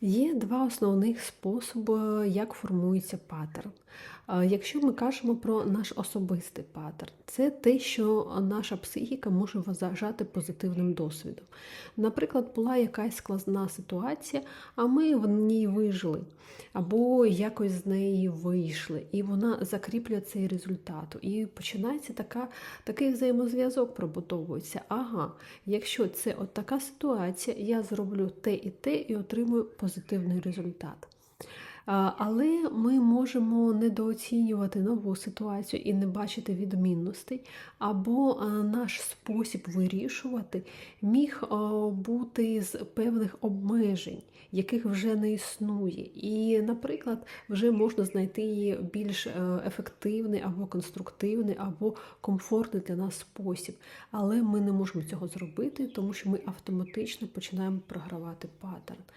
Є два основних способи, як формується паттерн. Якщо ми кажемо про наш особистий паттерн, це те, що наша психіка може вважати позитивним досвідом. Наприклад, була якась складна ситуація, а ми в ній вижили, або якось з неї вийшли, і вона закріплює цей результат. І починається така, такий взаємозв'язок пробудовується. Ага, якщо це от така ситуація, я зроблю те і те і отримую позитивний результат. Але ми можемо недооцінювати нову ситуацію і не бачити відмінностей, або наш спосіб вирішувати міг бути з певних обмежень, яких вже не існує. І, наприклад, вже можна знайти більш е, ефективний або конструктивний, або комфортний для нас спосіб. Але ми не можемо цього зробити, тому що ми автоматично починаємо програвати паттерн.